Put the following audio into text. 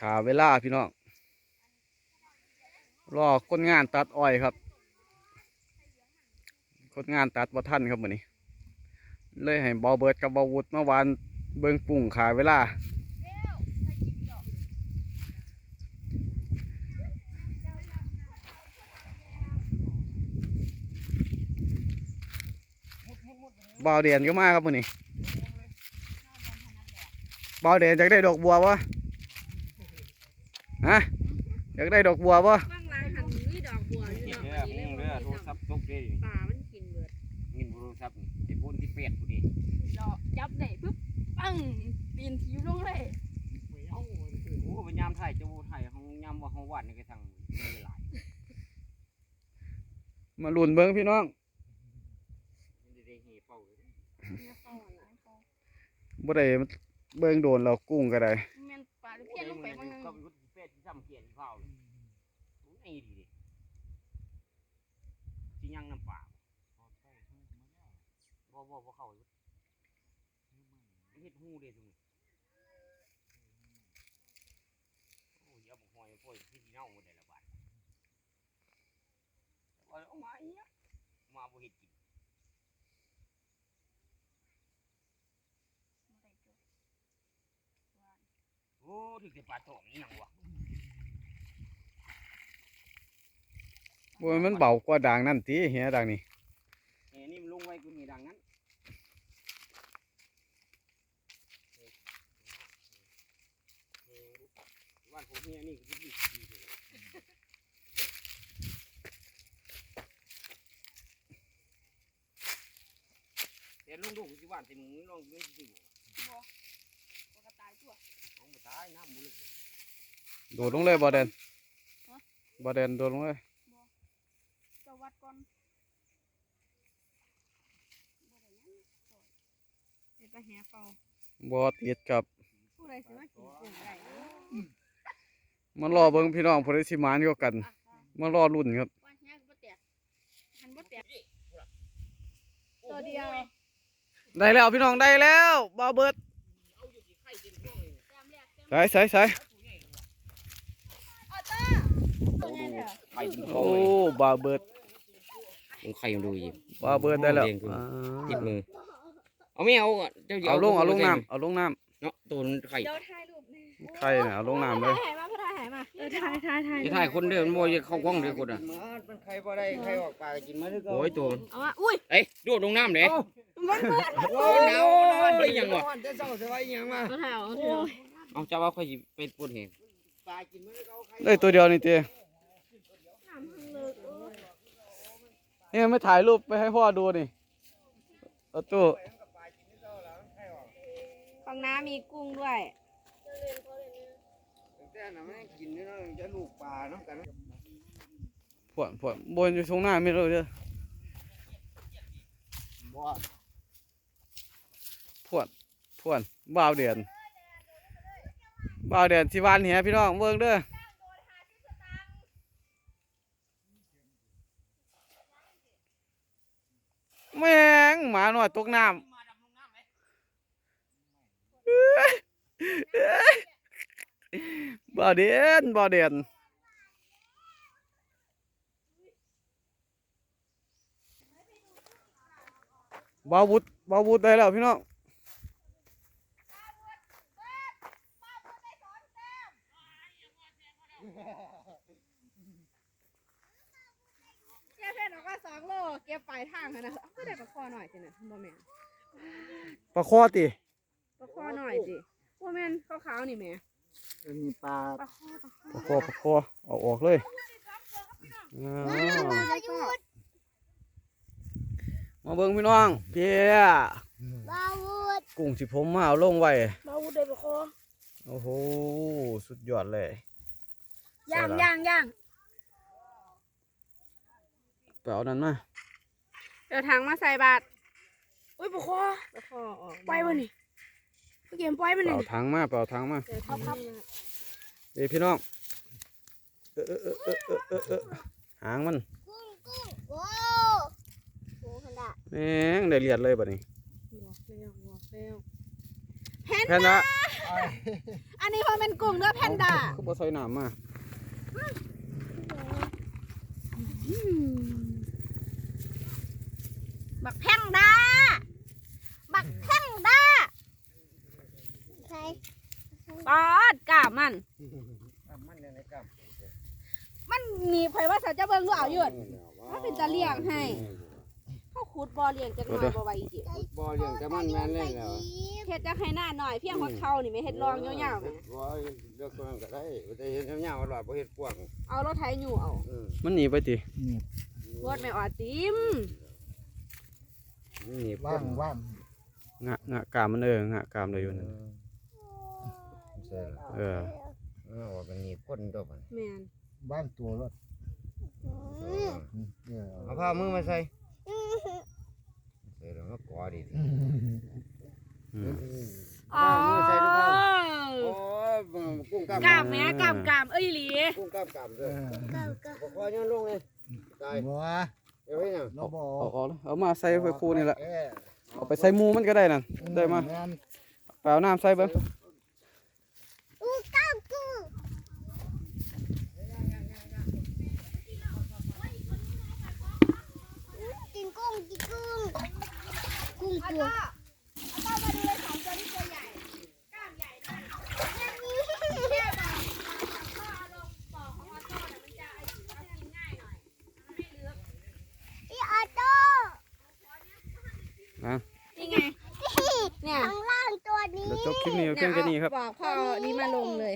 ขาเวลาพี่น้องรอคนงานตัดอ้อยครับ คนงานตัดบ่ทันครับมื้อนี้ เลยให้เบาเบิร์ดกับเบาวุฒเมื่อวานเบิ่งปุ่งขาเวลาบ่าวเดียนก็มาครับมื้อนี้ บ่าวเดียนอยากได้ดอกบัวบ่ฮะอยากได้ดอกบัวบ่บางรายหันมีดอกบัวอยู่เด้เนาะอมึงเด้อโทรศัพท์ตกเด้อป่ามันกินเบิดเงินโทรศัพท์นี่ไอ้บุญที่เป็ดผู้ดีดอกจับได้ปึ๊บปังปีนทิวลงเลยโอ้พยายามถ่ายจะบ่ถ่ายเฮายามว่าเฮาวัดนี่ก็ทางมีเวลามาลุ้นเบิ่งพี่น้องมันจะได้เฮเป้าเลยเนี่ยเข้าอันไหนเข้าบ่ได้ เบิ่งโดนแล้วกุ้งก็ได้แม่นป่าเพี้ยนลงไปมันก็มีวุฒิเพศที่ซ้ำเขียนเผาไอ้ดีดิสิยังน้ำปลาบ่บ่บ่เข้าเฮ็ดหูเด้ซุมโอ้ยเอาบ่หอยพ่อยที่สิเน่าหมดได้ละบาดเอามาอีหยังมาบ่เฮ็ดกิน ถึงจะปลาตองนี่ยังวะบ่มันเบากว่าด่างนั่นติเหียด่างนี่เอ้นี่มันลงไว้กูมีดังนั้นเอ้วันผมเฮียนี่ก็ดีดีเลยเดี๋ยวลงดูสิวันสิมึงลองดูสิกระต่ายตัว เอาไป ตายน้ำมุลึกโดดลงเลยบ่เดนฮะบ่เดนโดดลงเลยจะวัดก่อนเดี๋ยวไปแห่เฝ้าบ่ติดกับ ผู้ใดสิมากินกุ้งได้เนาะมารอเบิ่งพี่น้องผู้ใดสิมานกว่ากัน มารอลุ้นครับว่าแห่ก็บ่แตกหันบ่แตกตัวเดียว ได้แล้วพี่น้องได้แล้วบ่าวเบิด แต้มแรกแต้ม ใส่ใส่ใส่ตัวใหญ่เถอะไข่ถึงคอโอ้บ่าวเบิดมึงไข่ยังดูอีกบ่าวเบิดได้แล้วเด้งขึ้นอ่าติดมือ เอาไม่เอาอะเจ้าเอาลงเอาลงน้ำเอาลงน้ำเนาะตัวมันไข่เดี๋ยวถ่ายรูปนี่ไข่น่ะเอาลงน้ำเลย ถ่ายมาพ่อถ่ายมาเออถ่ายถ่ายถ่ายจะถ่ายคนเดียวมันบ่จะเข้ากล้องเดียวคนอะมันใครบ่ได้ใครออกปากกินมาหรือก็โอ้ยตัวเอามาอุ้ยเอ้ยโดดลงน้ำเด้มันเบิดโอ้ยหนาวหนาวได้ยังวะ จะเศร้าจะว่าอีหยังมา เอาถ่ายเอาถ่าย เอาเอาจะว่าค่อยสิไปปวดแหงปลากินมาหรือก็เอาใครได้ตัวเดียวนี่เต้เนี่ยไม่ถ่ายรูปไปให้พ่อดูนี่เอาตู้ฝั่งน้ามีกุ้งด้วยแต่น่ะไม่กินเนาะจะลูกปลาเนาะกันพวนพวนบนอยู่ตรงหน้าไม่รู้เด้อบ่พวนพวนบ่าวเดือน บ่าวเดือนที่วานเหียพี่น้องเบิ่งเด้อแม่งหมาหน่อยตกน้ำบ่าวเดือนบ่าวเดือนบ่าววุฒบ่าววุฒได้แล้วพี่น้อง แค่เพนออกมาสองโลเก็บปลายทางค่ะนะก็ได้ปลาคอหน่อยสินะบ่แม่นปลาคอติปลาคอหน่อยสิบ่แม่นขาวๆนี่แหม่มีปลาปลาคอปลาคอปลาคอปลาคอเอาออกเลยอ้าวมาเบิ่งพี่น้องเพียบาวูดกุ้งสิผมมาเอาลงไว้บาวูดได้ปลาคอโอ้โหสุดยอดเลย ย่างใส่ละย่างย่างไปเอานั้นมาเดี๋ยวถังมาใส่บาตรอุ้ยปลาคอปลาคอออกไปวะนี่พี่เกมปล่อยมันไปนี่เอาถังมาไปเอาถังมาเดี๋ยวครับครับเอ้ยพี่น้องเออเออเออเออเออเออเออหางมันโอ้โหขนาดแม่งได้เลียดเลยบัดนี้หัวเร็วหัวเร็วแค่นั้นอันนี้พอเป็นกุ้งเนื้อแพนด้าคือบ่ใส่น้ำมา บักแพงด้าบักแพงด้าใส่ปอดกาบมันมันเนี่ยในกับมันหนีไผว่าสัจะเบิ่งดูเอาอยู่ถ้าเป็นตะเลี้ยงให้ เขาขุดบ่อเลี้ยงจักหน่อยบ่ไหวอีกบ่เลี้ยงแต่มันแม่นเลยแล้วเฮ็ดจักให้หน้าหน่อยเพียงหัวเข่านี่ไม่เฮ็ดรองยาวๆแหมบ่เลือกคนก็ได้แต่เห็นยาวๆอร่อยบ่เฮ็ดกว้างเอารถไถอยู่เอาอืมมันหนีไปติรถไม่ออดติมนี่ว่างว่างงะงะกามมันเอองะกามเลยอยู่นั่นใช่ละเออเออว่าเป็นนี่คนตัวมันแม่นว่างตัวรถเออเออเอาผ้ามือมาใส่ ใส่แล้วมากอดิอืมอ๋อโอ้ยกุ้งกล้ามกามแหม่กามกามเอ้ยอีหลีกุ้งกล้ามกล้ามเลเอยอเก้าเก้าบ่คอยังลงเลยตายบัวเดี๋ยวให้หยังเราบอเอากเอาเลยเอามาใส่ไว้คู่นี่แหละเออเอาไปใส่หมูมันก็ได้นั่นได้มาแนไปเอาน้ำใส่เบิ่ง ลือกพี่ออโต้นะนี่ไง เนี่ยข้างล่างตัวนี้ เดี๋ยวจบคลิปนี้เอาเพียงแค่นี้ครับ บอกพ่อนี่มาลงเลย